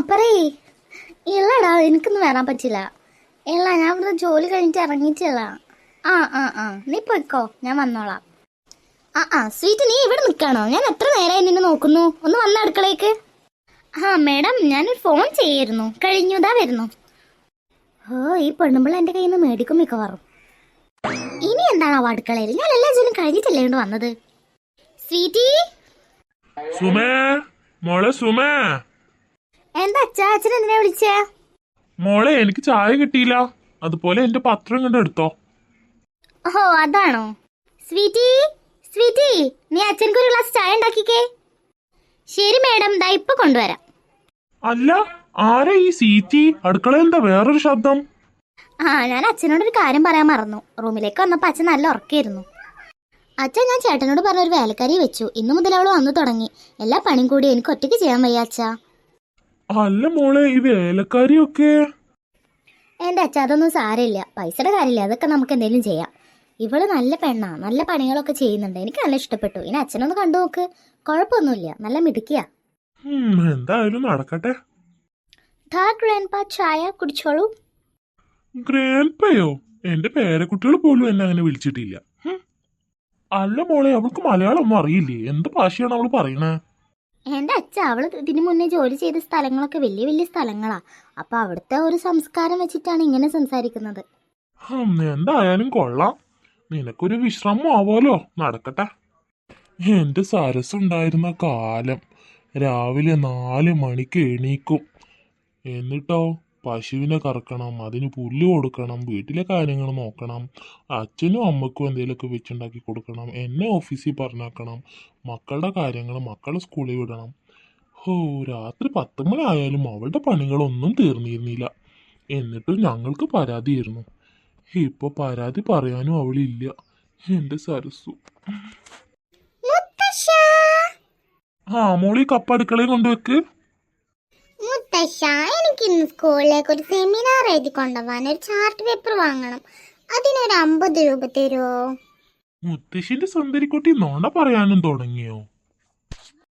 പറയേ. ഇല്ലടാ എനിക്കൊന്നും വരാൻ പറ്റില്ല. ഇല്ല ഞാൻ ഇവിടെ ജോലി കഴിഞ്ഞിട്ട് ഇറങ്ങിയിട്ടില്ല. ആ ആ ആ. നീ പോയിക്കോ ഞാൻ വന്നോളാം. ആ ആ സ്വീറ്റ് നീ ഇവിടെ നിൽക്കാണോ? ഞാൻ എത്ര നേരമായി നിന്നെ നോക്കുന്നു. ഒന്ന് വന്ന അടുക്കളേക്ക്. ആ മേഡം ഞാനൊരു ഫോൺ ചെയ്യായിരുന്നു. കഴിഞ്ഞു ഇതാ വരുന്നു. ഓ ഈ പെണ്ണുമ്പിള്ള എന്റെ കയ്യിൽ നിന്ന് മേടിക്കും മിക്കവാറും ഇനി എന്താണ് ആ അടുക്കളയിൽ? ഞാൻ എല്ലാ ജോലിയും കഴിഞ്ഞിട്ടല്ലേ കൊണ്ട് വന്നത്? സ്വീറ്റി? സുമേ മോളെ സുമേ. എന്താ അച്ഛാ അച്ഛൻ എന്തിനാ വിളിച്ചേ? മോളെ എനിക്ക് ചായ കിട്ടിയില്ല. അതുപോലെ എന്റെ പത്രം കണ്ട് എടുത്തോ. ഓഹോ അതാണോ? സ്വീറ്റി സ്വീറ്റി നീ അച്ഛനക്ക് ഒരു ഗ്ലാസ് ചായ ഉണ്ടാക്കിക്കേ. ശരി മേഡം ദാ ഇപ്പൊ കൊണ്ടുവരാം. അല്ല ആരാ ഈ സീറ്റി അടുക്കള എന്താ വേറൊരു ശബ്ദം? ആ ഞാൻ അച്ഛനോട് ഒരു കാര്യം പറയാൻ മറന്നു. റൂമിലേക്ക് വന്നപ്പോ അച്ഛൻ നല്ല ഉറക്കായിരുന്നു. അച്ഛൻ ഞാൻ ചേട്ടനോട് പറഞ്ഞ ഒരു വേലക്കാരി വെച്ചു. ഇന്നു മുതൽ അവൾ വന്നു തുടങ്ങി. എല്ലാ പണിയും കൂടി എനിക്ക് ഒറ്റയ്ക്ക് ചെയ്യാൻ വയ്യ അച്ഛാ. അല്ല മോളെ ഈ വേലക്കാരിയൊക്കെ? എന്റെ അച്ഛ അതൊന്നും സാരമില്ല. പൈസയുടെ കാര്യമില്ല. അതൊക്കെ നമുക്ക് എന്തെങ്കിലും ചെയ്യാം. ഇവൾ നല്ല പെണ്ണാ. നല്ല പണികളൊക്കെ ചെയ്യുന്നുണ്ട്. എനിക്ക് നല്ല ഇഷ്ടപ്പെട്ടു. ഇനി അച്ഛനൊന്ന് കണ്ടു നോക്ക്. കുഴപ്പമൊന്നുമില്ല. നല്ല മിടുക്കിയാ. എന്തായാലും നടക്കട്ടെ. ധാ ഗ്രാൻഡ്പാ ചായ കുടിച്ചോളൂ. ഗ്രാൻഡ്പയോ? എന്റെ പേരക്കുട്ടികൾ പോലും എന്നെ അങ്ങനെ വിളിച്ചിട്ടില്ല. അല്ല മോളെ അവൾക്ക് മലയാളം ഒന്നും അറിയില്ലേ? എന്ത് ഭാഷയാണ് അവൾ പറയണേ എന്റെ അച്ഛ അവൾ ഇതിനു മുന്നേ ജോലി ചെയ്ത സ്ഥലങ്ങളൊക്കെ വലിയ വലിയ സ്ഥലങ്ങളാ. അപ്പൊ അവിടുത്തെ ഒരു സംസ്കാരം വെച്ചിട്ടാണ് ഇങ്ങനെ സംസാരിക്കുന്നത്. എന്തായാലും കൊള്ളാം. നിനക്കൊരു വിശ്രമം ആവാലോ? നടക്കട്ടെ. എന്റെ സരസുണ്ടായിരുന്ന കാലം രാവിലെ നാല് മണിക്ക് എണീക്കും. എന്നിട്ടോ? പശുവിനെ കറക്കണം അതിന് പുല്ല് കൊടുക്കണം വീട്ടിലെ കാര്യങ്ങൾ നോക്കണം അച്ഛനും അമ്മക്കും എന്തെങ്കിലുമൊക്കെ വെച്ചുണ്ടാക്കി കൊടുക്കണം എന്നെ ഓഫീസിൽ പറഞ്ഞാക്കണം മക്കളുടെ കാര്യങ്ങൾ മക്കളെ സ്കൂളിൽ വിടണം. ഹോ രാത്രി പത്ത് മണി ആയാലും അവളുടെ പണികളൊന്നും തീർന്നിരുന്നില്ല. എന്നിട്ടും ഞങ്ങൾക്ക് പരാതിയായിരുന്നു. ഇപ്പൊ പരാതി പറയാനും അവളില്ല. എന്റെ സരസു. ആ മോളി കപ്പ് അടുക്കളയിൽ കൊണ്ടുവെക്ക് മുത്തശ്ശ എനിക്ക് ഇന്ന് സ്കൂളിലേക്ക് ഒരു സെമിനാർ എഴുതി കൊണ്ടുപോകാൻ ഒരു ചാർട്ട് പേപ്പർ വാങ്ങണം. അതിനൊരു അമ്പത് രൂപ തരുമോ മുത്തശ്ശിന്റെ സുന്ദരിക്കുട്ടി നോണ പറയാനും തുടങ്ങിയോ?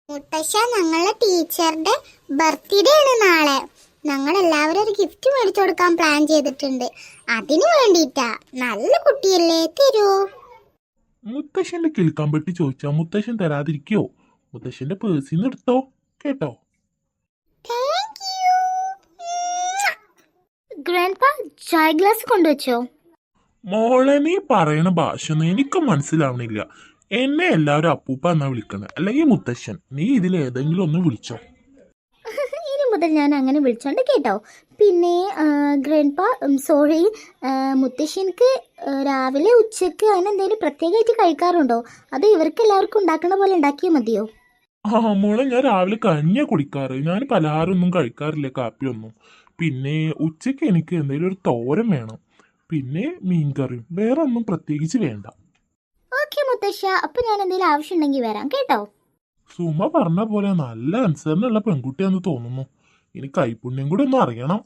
മുത്തശ്ശ ഞങ്ങളുടെ ടീച്ചറുടെ ബർത്ത്ഡേ ആണ് നാളെ. ഞങ്ങൾ എല്ലാവരും ഒരു ഗിഫ്റ്റ് മേടിച്ചു കൊടുക്കാൻ പ്ലാൻ ചെയ്തിട്ടുണ്ട്. അതിനു വേണ്ടിട്ടാ നല്ല കുട്ടിയല്ലേ തരുമോ മുത്തശ്ശന്റെ കിൽക്കാൻ പെട്ടി ചോദിച്ചാ മുത്തശ്ശൻ തരാതിരിക്കോ? മുത്തശ്ശന്റെ പേഴ്സിന്ന് എടുത്തോ? കേട്ടോ? ഗ്രാൻഡ്പാ ചായ ഗ്ലാസ് കൊണ്ടുവച്ചോ? മോളെ നീ പറയണ ഭാഷ ഒന്നും എനിക്ക് മനസ്സിലാവണില്ല. എന്നെ എല്ലാവരും അപ്പൂപ്പ എന്നാ വിളിക്കണേ. അല്ലെങ്കിൽ മുത്തശ്ശൻ. നീ ഇതിൽ ഏതെങ്കിലും ഒന്ന് വിളിച്ചോ. ഇനി മുതൽ ഞാൻ അങ്ങനെ വിളിച്ചോണ്ട് കേട്ടോ. പിന്നെ ഗ്രാൻഡ്പാ സോറി മുത്തശ്ശനക്ക് രാവിലെ ഉച്ചയ്ക്ക് അങ്ങനെ എന്തെങ്കിലും പ്രത്യേകമായിട്ട് കഴിക്കാറുണ്ടോ? അത് ഇവർക്ക് എല്ലാവർക്കും ഉണ്ടാക്കുന്ന പോലെ ഉണ്ടാക്കിയാൽ മതിയോ? ആ മോളെ ഞാൻ രാവിലെ കഞ്ഞിയാ കുടിക്കാറ്. ഞാൻ പലഹാരമൊന്നും കഴിക്കാറില്ല കാപ്പിയൊന്നും. പിന്നെ ഉച്ചയ്ക്ക് എനിക്ക് എന്തെങ്കിലും ഒരു തോരൻ വേണം. പിന്നെ മീൻകറിയും. വേറെ ഒന്നും പ്രത്യേകിച്ച് വേണ്ട. ഓക്കെ മുത്തശ്ശ. അപ്പൊ ഞാൻ എന്തെങ്കിലും ആവശ്യമുണ്ടെങ്കിൽ വരാം കേട്ടോ. സുമ പറഞ്ഞ പോലെ നല്ല അനുസരണമുള്ള പെൺകുട്ടിയാന്ന് തോന്നുന്നു. ഇനി കൈപുണ്യം കൂടെ ഒന്ന് അറിയണം.